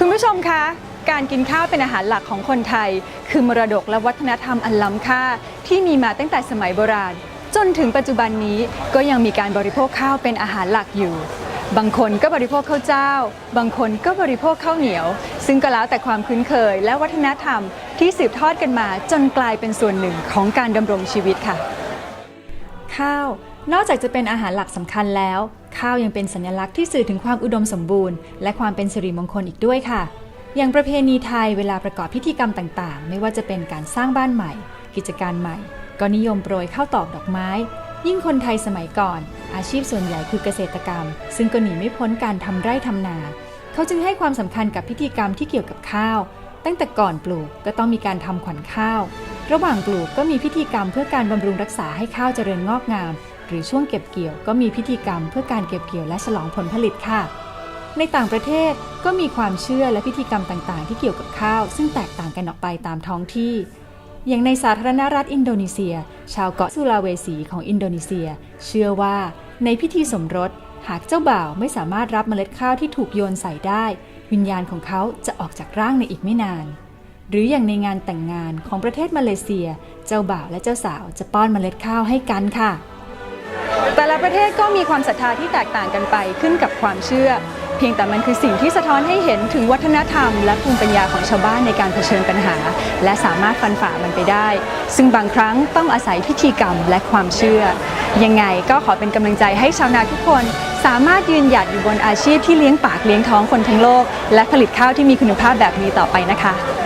คุณผู้ชมคะ การกินข้าวเป็นอาหารหลักของคนไทย คือมรดกและวัฒนธรรมอันล้ำค่า ที่มีมาตั้งแต่สมัยโบราณ จนถึงปัจจุบันนี้ก็ยังมีการบริโภคข้าวเป็นอาหารหลักอยู่ บางคนก็บริโภคข้าวเจ้า บางคนก็บริโภคข้าวเหนียว ซึ่งก็แล้วแต่ความคุ้นเคย และวัฒนธรรมที่สืบทอดกันมาจนกลายเป็นส่วนหนึ่งของการดำรงชีวิตค่ะ ข้าว นอกจากจะเป็นอาหารหลักสำคัญแล้ว ข้าวยังเป็นสัญลักษณ์ที่สื่อถึงความอุดมสมบูรณ์ และความเป็นสิริมงคลอีกด้วยค่ะ อย่างประเพณีไทยเวลาประกอบพิธีกรรมต่างๆ ไม่ว่าจะเป็นการสร้างบ้านใหม่ กิจการใหม่ ก็นิยมโปรยข้าวตอกดอกไม้ ยิ่งคนไทยสมัยก่อน อาชีพส่วนใหญ่คือเกษตรกรรม ซึ่งก็หนีไม่พ้นการทำไร่ทำนา เขาจึงให้ความสำคัญกับพิธีกรรมที่เกี่ยวกับข้าว ตั้งแต่ก่อนปลูกก็ต้องมีการทำขวัญข้าว ระหว่างปลูกก็มีพิธีกรรมเพื่อการบำรุงรักษาให้ข้าวเจริญงอกงาม หรือช่วงเก็บเกี่ยวก็มีพิธีกรรมเพื่อการเก็บเกี่ยวและฉลองผลผลิตค่ะ ในต่างประเทศก็มีความเชื่อและพิธีกรรมต่างๆ ที่เกี่ยวกับข้าว ซึ่งแตกต่างกันออกไปตามท้องที่ อย่างในสาธารณรัฐอินโดนีเซีย ชาวเกาะสุลาเวสีของอินโดนีเซีย เชื่อว่าในพิธีสมรส หากเจ้าบ่าวไม่สามารถรับเมล็ดข้าวที่ถูกโยนใส่ได้ วิญญาณของเขาจะออกจากร่างในอีกไม่นานหรืออย่างในงานแต่งงานของประเทศมาเลเซีย เจ้าบ่าวและเจ้าสาวจะป้อนเมล็ดข้าวให้กันค่ะ แต่ละประเทศก็มีความศรัทธาที่แตกต่างกันไปขึ้นกับความเชื่อ เพียงแต่มันคือสิ่งที่สะท้อนให้เห็นถึงวัฒนธรรม และภูมิปัญญาของชาวบ้านในการเผชิญปัญหา และสามารถฟันฝ่ามันไปได้ ซึ่งบางครั้งต้องอาศัยพิธีกรรมและความเชื่อ ยังไงก็ขอเป็นกำลังใจให้ชาวนาทุกคน สามารถยืนหยัดอยู่บนอาชีพที่เลี้ยงปากเลี้ยงท้องคนทั้งโลก และผลิตข้าวที่มีคุณภาพแบบนี้ต่อไปนะคะ